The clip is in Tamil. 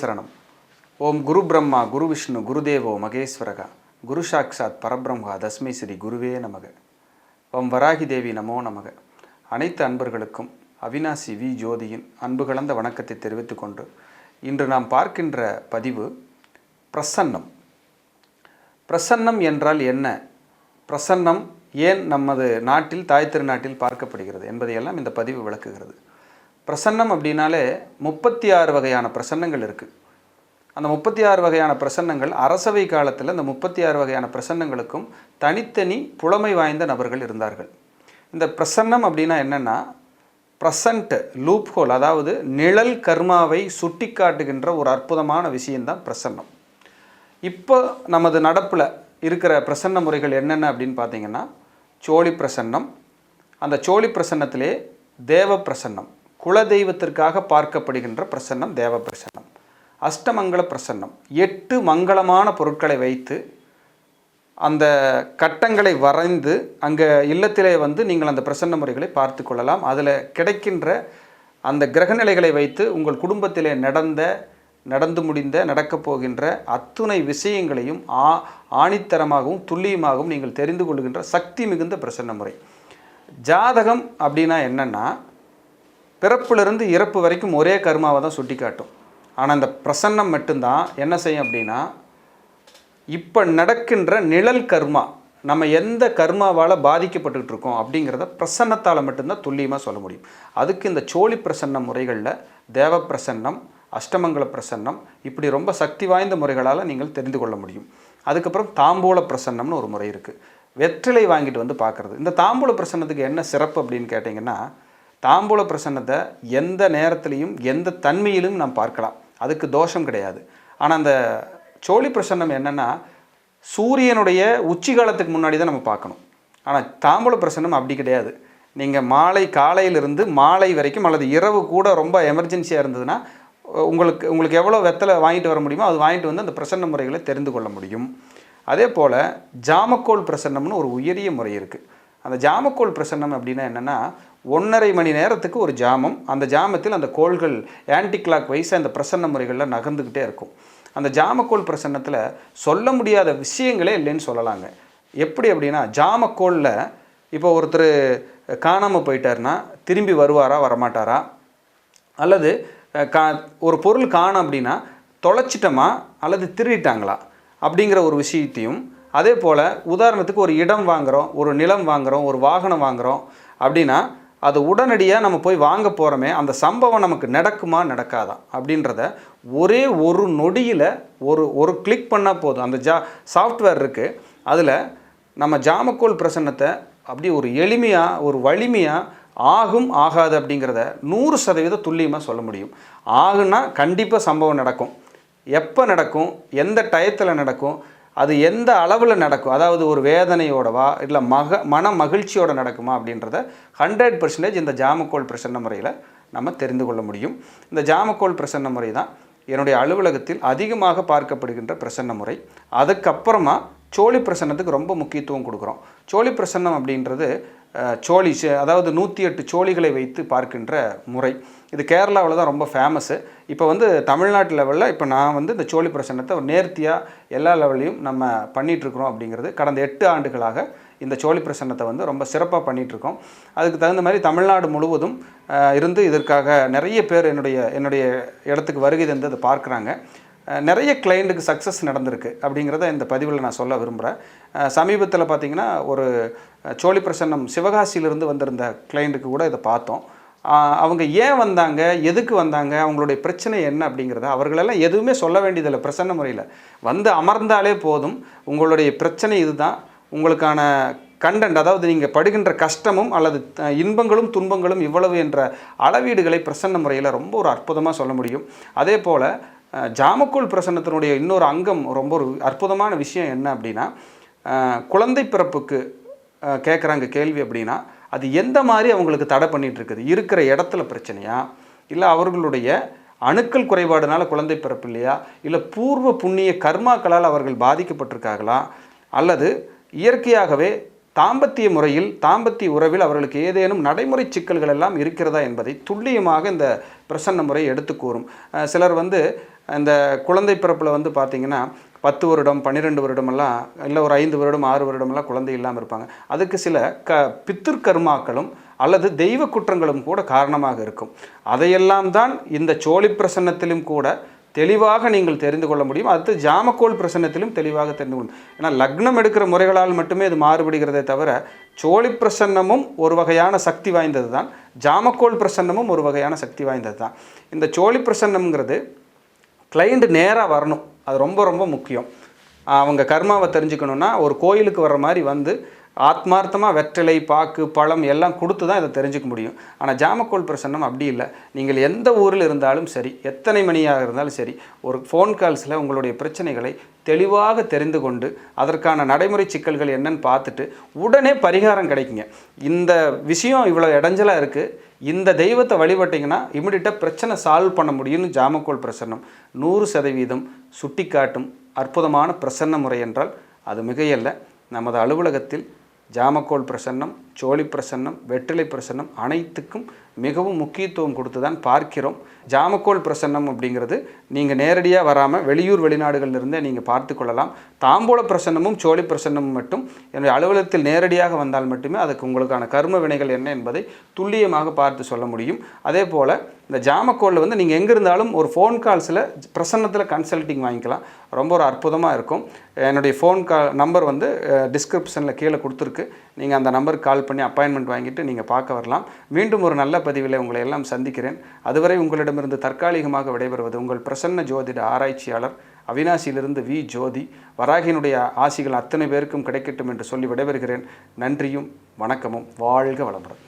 சரணம். ஓம் குரு பிரம்மா குரு விஷ்ணு குருதேவோ மகேஸ்வரகா. குரு சாக்ஷாத் பரபிரம்மா தஸ்மை ஸ்ரீ குருவே நமக. ஓம் வராகி தேவி நமோ நமக. அனைத்து அன்பர்களுக்கும் அவினாசி வி ஜோதியின் அன்பு கலந்த வணக்கத்தை தெரிவித்துக் கொண்டு இன்று நாம் பார்க்கின்ற பதிவு பிரசன்னம். பிரசன்னம் என்றால் என்ன? பிரசன்னம் ஏன் நமது நாட்டில் தாய் திருநாட்டில் பார்க்கப்படுகிறது என்பதையெல்லாம் இந்த பதிவு விளக்குகிறது. பிரசன்னம் அப்படின்னாலே முப்பத்தி ஆறு வகையான பிரசன்னங்கள் இருக்குது அந்த முப்பத்தி ஆறு வகையான பிரசன்னங்கள் அரசவை காலத்தில் அந்த முப்பத்தி ஆறு வகையான பிரசன்னங்களுக்கும் தனித்தனி புலமை வாய்ந்த நபர்கள் இருந்தார்கள். இந்த பிரசன்னம் அப்படின்னா என்னென்னா ப்ரசன்ட் லூப் ஹோல் அதாவது நிழல் கர்மாவை சுட்டி காட்டுகின்ற ஒரு அற்புதமான விஷயந்தான் பிரசன்னம். இப்போ நமது நடப்பில் இருக்கிற பிரசன்ன முறைகள் என்னென்ன அப்படின்னு பார்த்தீங்கன்னா சோழி பிரசன்னம் அந்த சோழி பிரசன்னத்திலே தேவ பிரசன்னம். குலதெய்வத்திற்காக பார்க்கப்படுகின்ற பிரசன்னம் தேவ பிரசன்னம் அஷ்டமங்கல பிரசன்னம். எட்டு மங்களமான பொருட்களை வைத்து அந்த கட்டங்களை வரைந்து அங்கே இல்லத்திலே வந்து நீங்கள் அந்த பிரசன்ன முறைகளை பார்த்து கொள்ளலாம். அதில் கிடைக்கின்ற அந்த கிரகநிலைகளை வைத்து உங்கள் குடும்பத்திலே நடந்த நடந்து முடிந்த நடக்கப் போகின்ற அத்துணை விஷயங்களையும் ஆ ஆணித்தரமாகவும் துல்லியமாகவும் நீங்கள் தெரிந்து கொள்கின்ற சக்தி மிகுந்த பிரசன்ன முறை. ஜாதகம் அப்படின்னா என்னென்னா பிறப்பிலிருந்து இறப்பு வரைக்கும் ஒரே கர்மாவை தான் சுட்டி காட்டும் ஆனால் அந்த பிரசன்னம் மட்டும்தான் என்ன செய்யும் அப்படின்னா இப்போ நடக்கின்ற நிழல் கர்மா நம்ம எந்த கர்மாவால் பாதிக்கப்பட்டுக்கிட்டு இருக்கோம் அப்படிங்கிறத பிரசன்னத்தால் மட்டும்தான் துல்லியமாக சொல்ல முடியும். அதுக்கு இந்த சோழி பிரசன்ன முறைகளில் தேவ பிரசன்னம் அஷ்டமங்கல பிரசன்னம் இப்படி ரொம்ப சக்தி வாய்ந்த முறைகளால் நீங்கள் தெரிந்து கொள்ள முடியும். அதுக்கப்புறம் தாம்பூல பிரசன்னம்னு ஒரு முறை இருக்குது வெற்றிலை வாங்கிட்டு வந்து பார்க்குறது. இந்த தாம்பூல பிரசன்னத்துக்கு என்ன சிறப்பு அப்படின்னு கேட்டிங்கன்னா தாம்பூல பிரசன்னத்தை எந்த நேரத்துலையும் எந்த தன்மையிலும் நாம் பார்க்கலாம். அதுக்கு தோஷம் கிடையாது. ஆனால் அந்த சோழி பிரசன்னம் என்னென்னா சூரியனுடைய உச்சி காலத்துக்கு முன்னாடி தான் நம்ம பார்க்கணும். ஆனால் தாம்பூல பிரசன்னம் அப்படி கிடையாது. நீங்கள் மாலை காலையிலிருந்து மாலை வரைக்கும் அல்லது இரவு கூட ரொம்ப எமர்ஜென்சியாக இருந்ததுன்னா உங்களுக்கு உங்களுக்கு எவ்வளோ வெத்தலை வாங்கிட்டு வர முடியுமோ அது வாங்கிட்டு வந்து அந்த பிரசன்ன முறைகளை தெரிந்து கொள்ள முடியும். அதே போல் ஜாமக்கோல் பிரசன்னம்னு ஒரு உயரிய முறை இருக்குது அந்த ஜாமக்கோல் பிரசன்னம் அப்படின்னா என்னென்னா ஒன்றரை மணி நேரத்துக்கு ஒரு ஜாமம். அந்த ஜாமத்தில் அந்த கோள்கள் ஆன்டி கிளாக் வைஸாக அந்த பிரசன்ன முறைகளில் நகர்ந்துக்கிட்டே இருக்கும். அந்த ஜாமக்கோல் பிரசன்னத்தில் சொல்ல முடியாத விஷயங்களே இல்லைன்னு சொல்லலாங்க. எப்படி அப்படின்னா ஜாமக்கோளில் இப்போ ஒருத்தர் காணாமல் போயிட்டாருன்னா திரும்பி வருவாரா வரமாட்டாரா? அல்லது கா ஒரு பொருள் காணும் அப்படின்னா தொலைச்சிட்டோமா? அல்லது திருடிட்டாங்களா? அப்படிங்கிற ஒரு விஷயத்தையும் அதே போல் உதாரணத்துக்கு ஒரு இடம் வாங்குகிறோம் ஒரு நிலம் வாங்குகிறோம் ஒரு வாகனம் வாங்குகிறோம் அப்படின்னா அது உடனடியாக நம்ம போய் வாங்க போகிறோமே அந்த சம்பவம் நமக்கு நடக்குமா நடக்காதா அப்படின்றத ஒரே ஒரு நொடியில் ஒரு ஒரு கிளிக் பண்ணால் போதும். அந்த ஜா சாஃப்ட்வேர் இருக்குது அதில் நம்ம ஜாமக்கோல் பிரசன்னத்தை அப்படி ஒரு எளிமையாக ஒரு வலிமையாக ஆகும் ஆகாது அப்படிங்கிறத நூறு சதவீதம் துல்லியமாக சொல்ல முடியும். ஆகுனா கண்டிப்பாக சம்பவம் நடக்கும். எப்போ நடக்கும்? எந்த டயத்தில் நடக்கும்? அது எந்த அளவில் நடக்கும்? அதாவது ஒரு வேதனையோடவா இல்லை மக மன மகிழ்ச்சியோட நடக்குமா அப்படின்றத ஹண்ட்ரட் பர்சன்டேஜ் இந்த ஜாமக்கோல் பிரசன்ன முறையில் நம்ம தெரிந்து கொள்ள முடியும். இந்த ஜாமக்கோல் பிரசன்ன முறை தான் என்னுடைய அலுவலகத்தில் அதிகமாக பார்க்கப்படுகின்ற பிரசன்ன முறை. அதுக்கப்புறமா சோழி பிரசன்னத்துக்கு ரொம்ப முக்கியத்துவம் கொடுக்குறோம். சோழி பிரசன்னம் அப்படின்றது சோழி அதாவது நூற்றி எட்டு சோழிகளை வைத்து பார்க்கின்ற முறை. இது கேரளாவில் தான் ரொம்ப ஃபேமஸ்ஸு இப்போ வந்து தமிழ்நாட்டு லெவலில் இப்போ நான் வந்து இந்த சோழி பிரசன்னத்தை நேர்த்தியாக எல்லா லெவல்லையும் நம்ம பண்ணிகிட்ருக்குறோம் அப்படிங்கிறது கடந்த எட்டு ஆண்டுகளாக இந்த சோழி பிரசன்னத்தை வந்து ரொம்ப சிறப்பாக பண்ணிகிட்ருக்கோம் அதுக்கு தகுந்த மாதிரி தமிழ்நாடு முழுவதும் இருந்து இதற்காக நிறைய பேர் என்னுடைய என்னுடைய இடத்துக்கு வருகை தந்து அதை பார்க்குறாங்க. நிறைய கிளைண்ட்டுக்கு சக்ஸஸ் நடந்திருக்கு அப்படிங்கிறத இந்த பதிவில் நான் சொல்ல விரும்புகிறேன் சமீபத்தில் பார்த்திங்கன்னா ஒரு சோழி பிரசன்னம் சிவகாசியிலிருந்து வந்திருந்த கிளைண்ட்டுக்கு கூட இதை பார்த்தோம். அவங்க ஏன் வந்தாங்க எதுக்கு வந்தாங்க அவங்களுடைய பிரச்சனை என்ன அப்படிங்கிறத அவர்களெல்லாம் எதுவுமே சொல்ல வேண்டியதில்லை பிரசன்ன முறையில். வந்து அமர்ந்தாலே போதும் உங்களுடைய பிரச்சனை இதுதான். உங்களுக்கான கண்டென்ட் அதாவது நீங்கள் படுகின்ற கஷ்டமும் அல்லது இன்பங்களும் துன்பங்களும் இவ்வளவு என்ற அளவீடுகளை பிரசன்ன முறையில் ரொம்ப ஒரு அற்புதமாக சொல்ல முடியும். அதே போல் ஜாமக்கோல் பிரசன்னத்தினுடைய இன்னொரு அங்கம் ரொம்ப ஒரு அற்புதமான விஷயம் என்ன அப்படின்னா குழந்தை பிறப்புக்கு கேட்குறாங்க கேள்வி அப்படின்னா அது எந்த மாதிரி அவங்களுக்கு தடை பண்ணிகிட்டு இருக்குது? இருக்கிற இடத்துல பிரச்சனையா? இல்லை அவர்களுடைய அணுக்கள் குறைபாடுனால குழந்தை பிறப்பு இல்லையா? இல்லை பூர்வ புண்ணிய கர்மாக்களால் அவர்கள் பாதிக்கப்பட்டிருக்காங்களா அல்லது இயற்கையாகவே தாம்பத்திய முறையில் தாம்பத்திய உறவில் அவர்களுக்கு ஏதேனும் நடைமுறை சிக்கல்கள் எல்லாம் இருக்கிறதா என்பதை துல்லியமாக இந்த பிரசன்ன முறை எடுத்து கூறும். சிலர் வந்து இந்த குழந்தை பிறப்பில் வந்து பார்த்திங்கன்னா பத்து வருடம் பன்னிரெண்டு வருடமெல்லாம் இல்லை ஒரு ஐந்து வருடம் ஆறு வருடமெல்லாம் குழந்தை இல்லாமல் இருப்பாங்க. அதுக்கு சில க பித்திருக்கர்மாக்களும் அல்லது தெய்வ குற்றங்களும் கூட காரணமாக இருக்கும். அதையெல்லாம் தான் இந்த சோழி பிரசன்னத்திலும் கூட தெளிவாக நீங்கள் தெரிந்து கொள்ள முடியும். அடுத்து ஜாமக்கோல் பிரசன்னத்திலும் தெளிவாக தெரிந்து கொள்ளும் ஏன்னா லக்னம் எடுக்கிற முறைகளால் மட்டுமே இது மாறுபடுகிறதே தவிர சோழி பிரசன்னமும் ஒரு வகையான சக்தி வாய்ந்தது தான் ஜாமக்கோல் பிரசன்னமும் ஒரு வகையான சக்தி வாய்ந்தது தான் இந்த சோழி பிரசன்னம்ங்கிறது கிளைண்ட் நேராக வரணும். அது ரொம்ப ரொம்ப முக்கியம். அவங்க கர்மாவை தெரிஞ்சுக்கணுன்னா ஒரு கோயிலுக்கு வர்ற மாதிரி வந்து ஆத்மார்த்தமாக வெற்றிலை பாக்கு பழம் எல்லாம் கொடுத்து தான் இதை தெரிஞ்சுக்க முடியும். ஆனால் ஜாமக்கோல் பிரசன்னம் அப்படி இல்லை. நீங்கள் எந்த ஊரில் இருந்தாலும் சரி எத்தனை மணியாக இருந்தாலும் சரி ஒரு ஃபோன் கால்ஸில் உங்களுடைய பிரச்சனைகளை தெளிவாக தெரிந்து கொண்டு அதற்கான நடைமுறை சிக்கல்கள் என்னன்னு பார்த்துட்டு உடனே பரிகாரம் கிடைக்குங்க. இந்த விஷயம் இவ்வளோ இடைஞ்சலாக இருக்குது இந்த தெய்வத்தை வழிபட்டிங்கன்னா இமிடியட்டாக பிரச்சனை சால்வ் பண்ண முடியும்னு ஜாமக்கோல் பிரசன்னம். நூறு சதவீதம் சுட்டிக்காட்டும் அற்புதமான பிரசன்ன முறை என்றால் அது மிகையல்ல. நமது அலுவலகத்தில் ஜாமக்கோல் பிரசன்னம் சோழி பிரசன்னம் வெற்றிலை பிரசன்னம் அனைத்துக்கும் மிகவும் முக்கியத்துவம் கொடுத்து தான் பார்க்கிறோம். ஜாமக்கோல் பிரசன்னம் அப்படிங்கிறது நீங்கள் நேரடியாக வராமல் வெளியூர் வெளிநாடுகளிலிருந்தே நீங்கள் பார்த்து கொள்ளலாம். தாம்பூல பிரசன்னமும் சோழி பிரசன்னமும் மட்டும். என்னுடைய அலுவலகத்தில் நேரடியாக வந்தால் மட்டுமே அதுக்கு உங்களுக்கான கர்ம வினைகள் என்ன என்பதை துல்லியமாக பார்த்து சொல்ல முடியும். அதே போல் இந்த ஜாமக்கோலில் வந்து நீங்கள் எங்கே இருந்தாலும் ஒரு ஃபோன் கால்ஸில் பிரசன்னத்தில் கன்சல்ட்டிங் வாங்கிக்கலாம். ரொம்ப ஒரு அற்புதமாக இருக்கும். என்னுடைய ஃபோன் கால் நம்பர் வந்து டிஸ்கிரிப்ஷனில் கீழே கொடுத்துருக்கு. நீங்கள் அந்த நம்பருக்கு கால் பண்ணி அப்பாயின்மெண்ட் வாங்கிட்டு நீங்கள் பார்க்க வரலாம். மீண்டும் ஒரு நல்ல பதிவில் உங்களை எல்லாம் சந்திக்கிறேன். அதுவரை உங்களிடமிருந்து தற்காலிகமாக விடைபெறுவது உங்கள் பிரசன்ன ஜோதிட ஆராய்ச்சியாளர் அவினாசியிலிருந்து வி ஜோதி. வராகினுடைய ஆசிகள் அத்தனை பேருக்கும் கிடைக்கட்டும் என்று சொல்லி விடைபெறுகிறேன். நன்றியும் வணக்கமும். வாழ்க வளமுடன்.